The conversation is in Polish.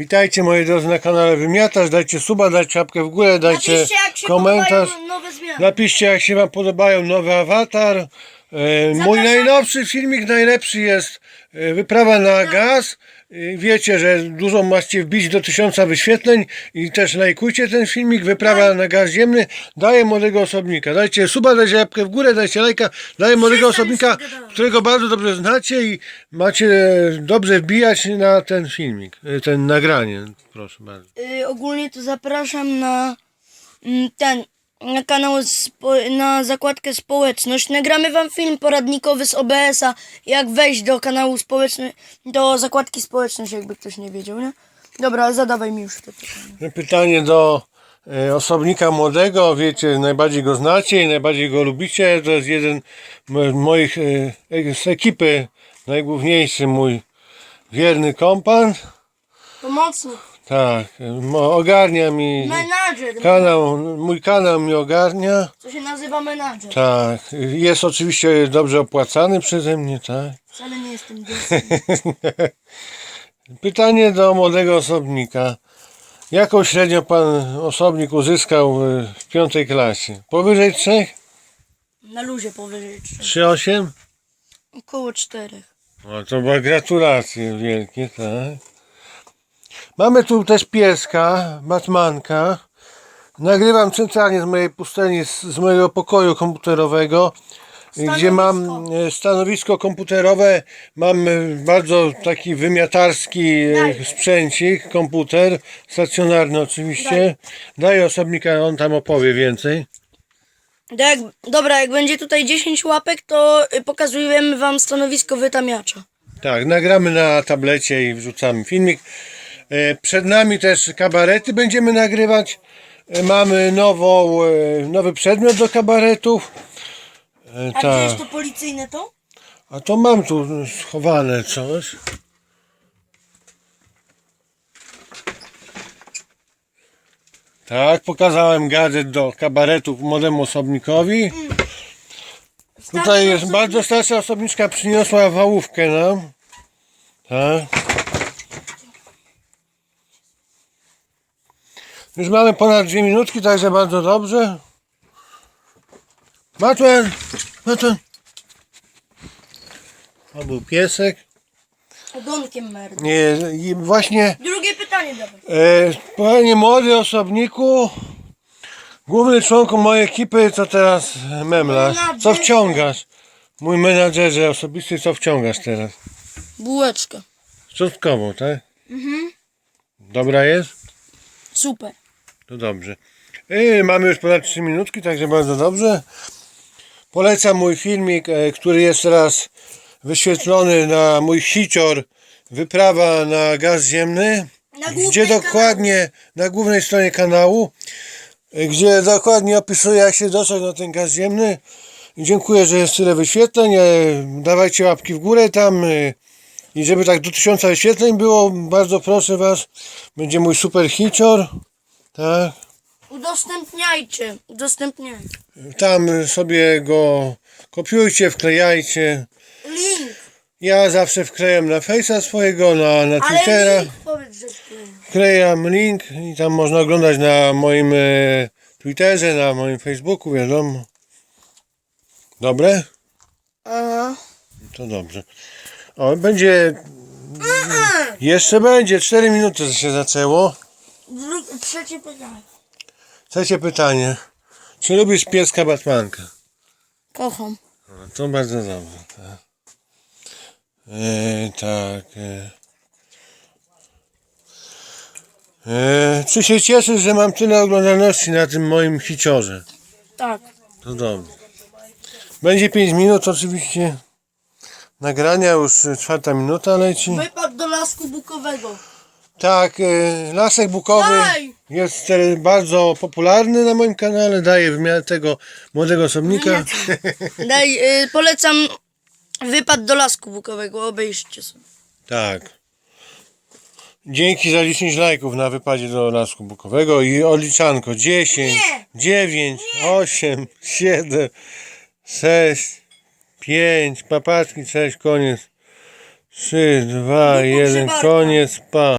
Witajcie moi drodzy na kanale Wymiatasz, dajcie suba, dajcie łapkę w górę, dajcie Napiszcie, jak się komentarz. podobają nowe zmiany. Napiszcie jak się wam podobają nowy awatar. E, mój najnowszy filmik, najlepszy jest e, wyprawa na gaz. E, Wiecie, że dużo macie wbić do tysiąca wyświetleń i też lajkujcie ten filmik, wyprawa na gaz ziemny. Daję młodego osobnika. Dajcie suba, dajcie łapkę w górę, dajcie lajka. Daję młodego osobnika, którego bardzo dobrze znacie i macie dobrze wbijać na ten filmik, e, ten nagranie. Proszę bardzo. Y, ogólnie to zapraszam na mm, ten na kanał na zakładkę społeczność. Nagramy wam film poradnikowy z OBS-a, jak wejść do kanału społeczny, do zakładki społeczność, jakby ktoś nie wiedział, nie? Dobra, zadawaj mi już to pytanie. Pytanie do e, osobnika młodego, wiecie, najbardziej go znacie i najbardziej go lubicie. To jest jeden m- moich e, z ekipy, najgłówniejszy mój wierny kompan. Pomocnik, Tak, mo- ogarnia mi menadżer, kanał, mój kanał mi ogarnia. co się nazywa menadżer. Tak, jest oczywiście dobrze opłacany przeze mnie, tak. Wcale nie jestem dzieckiem. Pytanie do młodego osobnika. Jaką średnio pan osobnik uzyskał e, w piątej klasie? Powyżej trzech? Na luzie powyżej 3. 3,8? Około 4. No to była gratulacje wielkie, tak. Mamy tu też pieska, Batmanka. Nagrywam centralnie z mojej pustelni, z, z mojego pokoju komputerowego, gdzie mam e, stanowisko komputerowe. Mam e, bardzo taki wymiatarski e, sprzęcik, komputer, stacjonarny oczywiście. Daję osobnika, on tam opowie więcej. To jak, dobra, jak będzie tutaj 10 łapek, to y, pokazujemy wam stanowisko wytamiacza. Tak, nagramy na tablecie i wrzucamy filmik. E, Przed nami też kabarety będziemy nagrywać. E, Mamy nową, e, nowy przedmiot do kabaretów. A gdzie jest to policyjne to? A to mam tu schowane coś. Tak, pokazałem gadżet do kabaretów młodemu osobnikowi. Tutaj jest bardzo starsza osobniczka, przyniosła wałówkę nam. Tak. Już mamy ponad dwie minutki, także bardzo dobrze. Matuen! Matuen! To był piesek. Ogonkiem merdy. Nie, i właśnie, Drugie pytanie dawaj. e, panie młody osobniku, główny członku mojej ekipy, co teraz memlasz, co wciągasz? Mój menadżerze osobisty, co wciągasz teraz? Bułeczkę. Czosnkową, tak? Mhm. Dobra jest? Super. To dobrze. E, mamy już ponad 3 minutki, także bardzo dobrze. Polecam mój filmik, e, który jest teraz wyświetlony na mój hicior Wyprawa na gaz ziemny. Gdzie dokładnie na głównej stronie kanału, y, gdzie dokładnie opisuję jak się dostać na ten gaz ziemny. Dziękuję, że jest tyle wyświetleń. e, Dawajcie łapki w górę tam i żeby tak do tysiąca wyświetleń było, bardzo proszę Was, będzie mój super hicior. Tak. Udostępniajcie. Udostępniajcie. Tam sobie go kopiujcie, wklejajcie. Link. Ja zawsze wklejam na Face'a swojego, na, na Ale Twittera. link powiedz, że wklej. Wklejam link i tam można oglądać na moim e, Twitterze, na moim Facebooku, wiadomo. Dobre? Aha. To dobrze. O, będzie. Jeszcze będzie, 4 minuty się zaczęło. Trzecie pytanie. Trzecie pytanie. Czy lubisz pieska Batmanka? Kocham. No, to bardzo dobrze. Tak. E, tak. E. E, czy się cieszysz, że mam tyle oglądalności na tym moim hiciorze? Tak. To dobrze. Będzie 5 minut oczywiście. Nagrania już czwarta minuta leci. Wypad do lasku bukowego. Tak, y, Lasek Bukowy Daj! Jest bardzo popularny na moim kanale. Daję w miarę tego młodego osobnika. Daj, y, polecam wypad do lasku bukowego. Obejrzyjcie sobie. Tak. Dzięki za 10 lajków na wypadzie do Lasku Bukowego i odliczanko 10, Nie! 9, 8, 7, 6, 5, papaczki, 6, koniec. 3, 2, Do 1, pogrzebarka. koniec, pa.